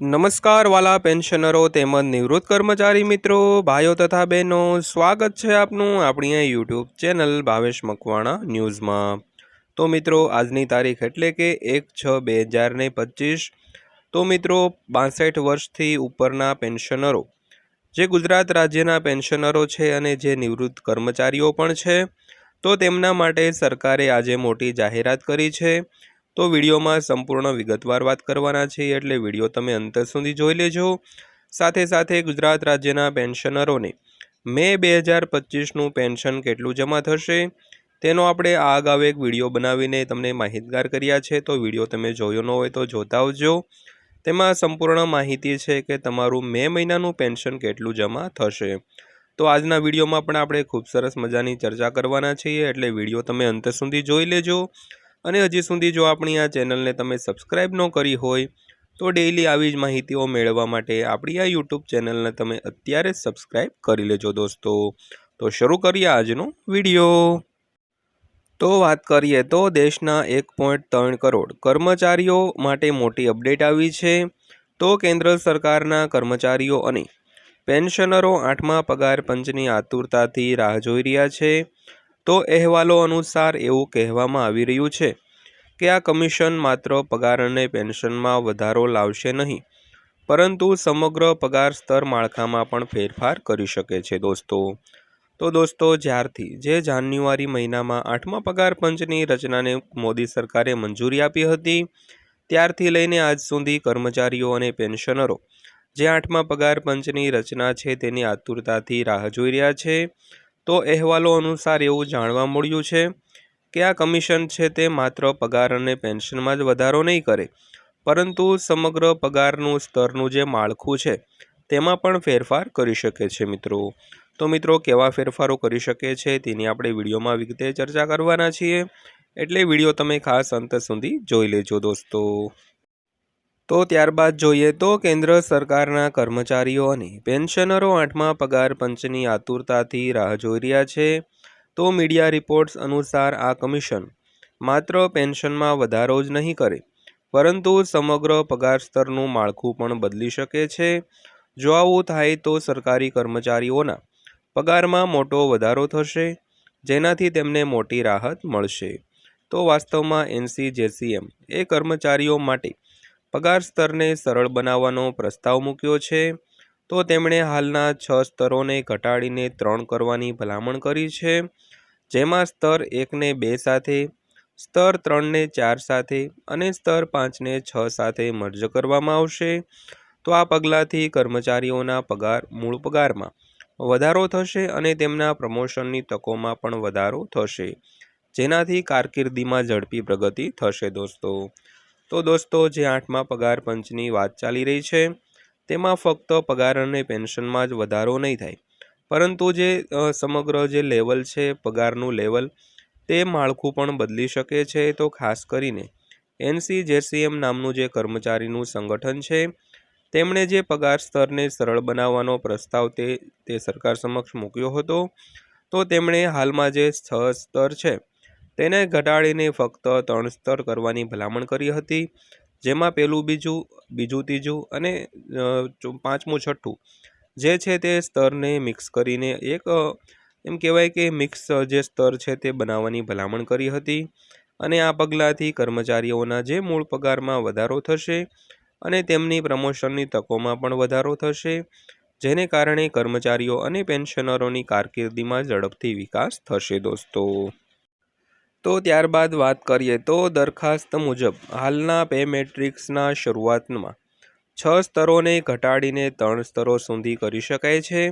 નમસ્કાર વાલા પેન્શનરો તેમજ નિવૃત્ત કર્મચારી મિત્રો, ભાઈઓ તથા બહેનો, સ્વાગત છે આપનું આપણી યુટ્યુબ ચેનલ ભાવેશ મકવાણા ન્યૂઝમાં. તો મિત્રો, આજની તારીખ એટલે કે એક છ બે હજાર ને પચીસ. તો મિત્રો, બાસઠ વર્ષથી ઉપરના પેન્શનરો, જે ગુજરાત રાજ્યના પેન્શનરો છે અને જે નિવૃત્ત કર્મચારીઓ પણ છે, તો તેમના માટે સરકારે આજે મોટી જાહેરાત કરી છે. તો વિડીયોમાં સંપૂર્ણ વિગતવાર વાત કરવાના છે, એટલે વીડિયો તમે અંત સુધી જોઈ લેજો. સાથે સાથે ગુજરાત રાજ્યના પેન્શનરોને મે બે હજાર પચીસનું પેન્શન કેટલું જમા થશે, તેનો આપણે આ અગાઉ એક વીડિયો બનાવીને તમને માહિતગાર કર્યા છે, તો વીડિયો તમે જોયો ન હોય તો જોતા આવજો. તેમાં સંપૂર્ણ માહિતી છે કે તમારું મે મહિનાનું પેન્શન કેટલું જમા થશે. તો આજના વિડીયોમાં પણ આપણે ખૂબ સરસ મજાની ચર્ચા કરવાના છીએ, એટલે વીડિયો તમે અંત સુધી જોઈ લેજો. અને હજી સુધી જો આપણી આ ચેનલને તમે સબસ્ક્રાઈબ ન કરી હોય, તો ડેઈલી આવી જ માહિતીઓ મેળવવા માટે આપણી આ યુટ્યુબ ચેનલને તમે અત્યારે જ સબસ્ક્રાઈબ કરી લેજો દોસ્તો. તો શરૂ કરીએ આજનો વીડિયો. તો વાત કરીએ તો દેશના એક પોઈન્ટ ત્રણ કરોડ કર્મચારીઓ માટે મોટી અપડેટ આવી છે. તો કેન્દ્ર સરકારના કર્મચારીઓ અને પેન્શનરો આઠમા પગાર પંચની આતુરતાથી રાહ જોઈ રહ્યા છે. તો અહેવાલો અનુસાર એવું કહેવામાં આવી રહ્યું છે કે આ કમિશન માત્ર પગાર અને પેન્શનમાં વધારો લાવશે નહીં, પરંતુ સમગ્ર પગાર સ્તર માળખામાં પણ ફેરફાર કરી શકે છે દોસ્તો. તો દોસ્તો, જ્યારથી જે જાન્યુઆરી મહિનામાં આઠમા પગાર પંચની રચનાને મોદી સરકારે મંજૂરી આપી હતી, ત્યારથી લઈને આજ સુધી કર્મચારીઓ અને પેન્શનરો જે આઠમા પગાર પંચની રચના છે તેની આતુરતાથી રાહ જોઈ રહ્યા છે તો અહેવાલો અનુસાર એવું જાણવા મળ્યું છે કે આ કમિશન છે તે માત્ર પગાર અને પેન્શનમાં જ વધારો નહીં કરે, પરંતુ સમગ્ર પગારનું સ્તરનું જે માળખું છે, તેમાં પણ ફેરફાર કરી શકે છે મિત્રો. તો મિત્રો, કેવા ફેરફારો કરી શકે છે તેની આપણે વિડીયોમાં વિગતે ચર્ચા કરવાના છીએ. એટલે વીડિયો તમે ખાસ અંત સુધી જોઈ લેજો દોસ્તો. તો ત્યારબાદ જોઈએ તો કેન્દ્ર સરકારના કર્મચારીઓ અને પેન્શનરો આઠમા પગાર પંચની આતુરતાથી રાહ જોઈ રહ્યા છે. તો મીડિયા રિપોર્ટ્સ અનુસાર આ કમિશન માત્ર પેન્શનમાં વધારો જ નહીં કરે, પરંતુ સમગ્ર પગાર સ્તરનું માળખું પણ બદલી શકે છે. જો આવું થાય તો સરકારી કર્મચારીઓના પગારમાં મોટો વધારો થશે, જેનાથી તેમને મોટી રાહત મળશે. તો વાસ્તવમાં એનસીજેસીએમ એ કર્મચારીઓ માટે પગાર સ્તરને સરળ બનાવવાનો પ્રસ્તાવ મૂક્યો છે, તો તેમણે હાલના છ સ્તરોને ઘટાડીને ત્રણ કરવાની ભલામણ કરી છે, જેમાં સ્તર એકને બે સાથે, સ્તર ત્રણને ચાર સાથે અને સ્તર પાંચને છ સાથે મર્જ કરવામાં આવશે. તો આ પગલાંથી કર્મચારીઓના પગાર, મૂળ પગારમાં વધારો થશે અને તેમના પ્રમોશનની તકોમાં પણ વધારો થશે. જેનાથી કારકિર્દીમાં ઝડપી પ્રગતિ થશે, દોસ્તો. તો દોસ્તો, જે આઠમા પગાર પંચની વાત ચાલી રહી છે, તેમાં ફક્ત પગાર અને પેન્શનમાં જ વધારો નહીં થાય. પરંતુ જે સમગ્ર જે લેવલ છે, પગારનું લેવલ, તે માળખું પણ બદલી શકે છે, તો ખાસ કરીને એનસી જેસીએમ નામનું જે કર્મચારીનું સંગઠન છે, તેમણે જે પગાર સ્તરને સરળ બનાવવાનો પ્રસ્તાવ તે તે સરકાર સમક્ષ મૂક્યો હતો, તો તેમણે હાલમાં જે છ સ્તર છે તેને ઘટાડીને ફક્ત ત્રણ સ્તર કરવાની ભલામણ કરી હતી. જેમાં પહેલું બીજું બીજું ત્રીજું અને પાંચમું, છઠ્ઠું. જે છે તે સ્તરને મિક્સ કરીને એક એમ કહેવાય કે મિક્સ જે સ્તર છે તે બનાવવાની ભલામણ કરી હતી. અને આ પગલાંથી કર્મચારીઓના જે મૂળ પગારમાં વધારો થશે અને તેમની પ્રમોશનની તકોમાં પણ વધારો થશે, જેને કારણે કર્મચારીઓ અને પેન્શનરોની કારકિર્દીમાં ઝડપથી વિકાસ થશે, દોસ્તો. તો ત્યારબાદ વાત કરીએ તો દરખાસ્ત મુજબ હાલના પે મેટ્રિક્સના શરૂઆતમાં છ સ્તરોને ઘટાડીને ત્રણ સ્તરો સુધી કરી શકાય છે.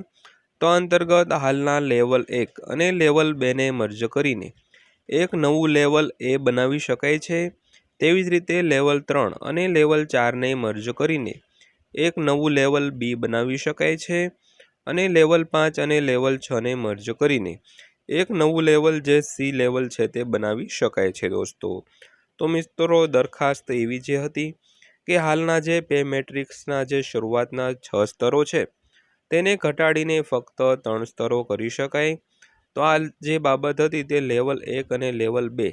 તો અંતર્ગત હાલના લેવલ એક અને લેવલ બેને મર્જ કરીને એક નવું લેવલ એ બનાવી શકાય છે. તેવી જ રીતે લેવલ ત્રણ અને લેવલ ચારને મર્જ કરીને એક નવું લેવલ બી બનાવી શકાય છે અને લેવલ પાંચ અને લેવલ છને મર્જ કરીને એક નવું લેવલ જે સી લેવલ છે તે બનાવી શકાય છે દોસ્તો. તો મિત્રો, દરખાસ્ત એવી જે હતી કે હાલના જે પે મેટ્રિક્સના જે શરૂઆતના છ સ્તરો છે, તેને ઘટાડીને ફક્ત ત્રણ સ્તરો કરી શકાય. તો આ જે બાબત હતી તે લેવલ એક અને લેવલ બે,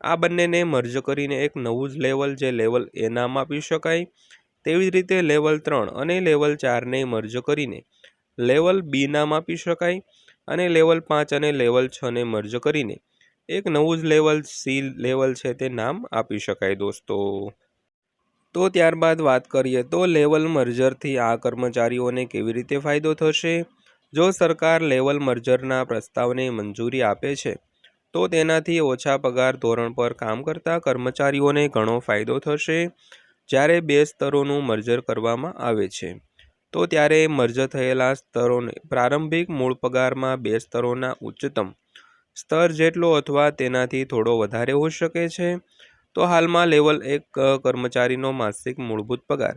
આ બંનેને મર્જ કરીને એક નવું જ લેવલ જે લેવલ એ નામ આપી શકાય. તેવી જ રીતે લેવલ ત્રણ અને લેવલ ચારને મર્જ કરીને લેવલ બી નામ આપી શકાય અને લેવલ પાંચ અને લેવલ છને મર્જ કરીને એક નવું જ લેવલ સી લેવલ છે તે નામ આપી શકાય દોસ્તો. તો ત્યારબાદ વાત કરીએ તો લેવલ મર્જરથી આ કર્મચારીઓને કેવી રીતે ફાયદો થશે? જો સરકાર લેવલ મર્જરના પ્રસ્તાવને મંજૂરી આપે છે, તો તેનાથી ઓછા પગાર ધોરણ પર કામ કરતા કર્મચારીઓને ઘણો ફાયદો થશે જ્યારે બે સ્તરોનું મર્જર કરવામાં આવે છે. તો ત્યારે મર્જ થયેલા સ્તરોને પ્રારંભિક મૂળ પગારમાં બે સ્તરોના ઉચ્ચતમ સ્તર જેટલો અથવા તેનાથી થોડો વધારે હોઈ શકે છે. તો હાલમાં લેવલ એક કર્મચારીનો માસિક મૂળભૂત પગાર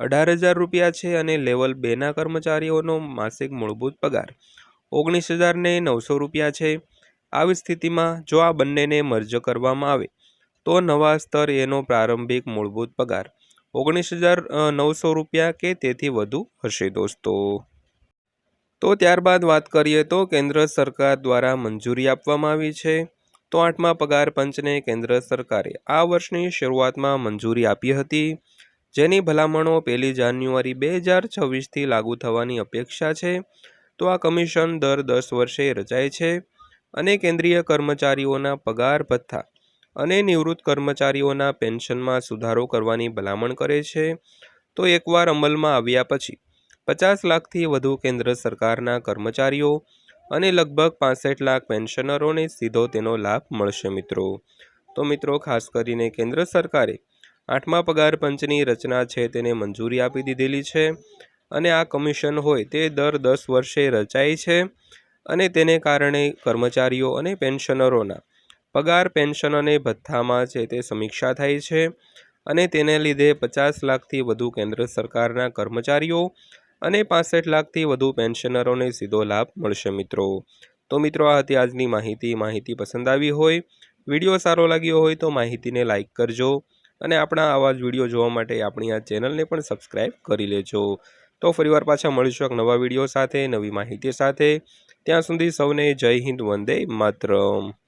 અઢાર હજાર રૂપિયા છે અને લેવલ બેના કર્મચારીઓનો માસિક મૂળભૂત પગાર ઓગણીસ હજારને નવસો રૂપિયા છે. આવી સ્થિતિમાં જો આ બંનેને મર્જ કરવામાં આવે તો નવા સ્તર એનો પ્રારંભિક મૂળભૂત પગાર ઓગણીસ હજાર નવસો રૂપિયા કે તેથી વધુ હશે દોસ્તો. તો ત્યારબાદ વાત કરીએ તો કેન્દ્ર સરકાર દ્વારા મંજૂરી આપવામાં આવી છે. તો આઠમા પગાર પંચને કેન્દ્ર સરકારે આ વર્ષની શરૂઆતમાં મંજૂરી આપી હતી. જેની ભલામણો પહેલી જાન્યુઆરી બે હજાર છવ્વીસથી લાગુ થવાની અપેક્ષા છે. તો આ કમિશન દર દસ વર્ષે રચાય છે અને કેન્દ્રીય કર્મચારીઓના પગાર ભથ્થા અને નિવૃત્ત કર્મચારીઓના પેન્શનમાં સુધારો કરવાની ભલામણ કરે છે. તો એકવાર અમલમાં આવ્યા પછી પચાસ લાખથી વધુ કેન્દ્ર સરકારના કર્મચારીઓ અને લગભગ પાસઠ લાખ પેન્શનરોને સીધો તેનો લાભ મળશે મિત્રો. તો મિત્રો, ખાસ કરીને કેન્દ્ર સરકારે આઠમા પગાર પંચની રચના છે તેને મંજૂરી આપી દીધેલી છે અને આ કમિશન હોય તે દર દસ વર્ષે રચાય છે અને તેને કારણે કર્મચારીઓ અને પેન્શનરોના પગાર, પેન્શન અને ભથ્થામાં છે તે સમીક્ષા થાય છે અને તેને લીધે પચાસ લાખથી વધુ કેન્દ્ર સરકારના કર્મચારીઓ અને પાસઠ લાખથી વધુ પેન્શનરોને સીધો લાભ મળશે મિત્રો. તો મિત્રો, આ હતી આજની માહિતી. માહિતી પસંદ આવી હોય, વીડિયો સારો લાગ્યો હોય તો માહિતીને લાઇક કરજો અને આપણા આવા જ વીડિયો જોવા માટે આપણી આ ચેનલને પણ સબસ્ક્રાઈબ કરી લેજો. તો ફરીવાર પાછા મળીશું એક નવા વીડિયો સાથે, નવી માહિતી સાથે. ત્યાં સુધી સૌને જય હિન્દ, વંદે માતરમ.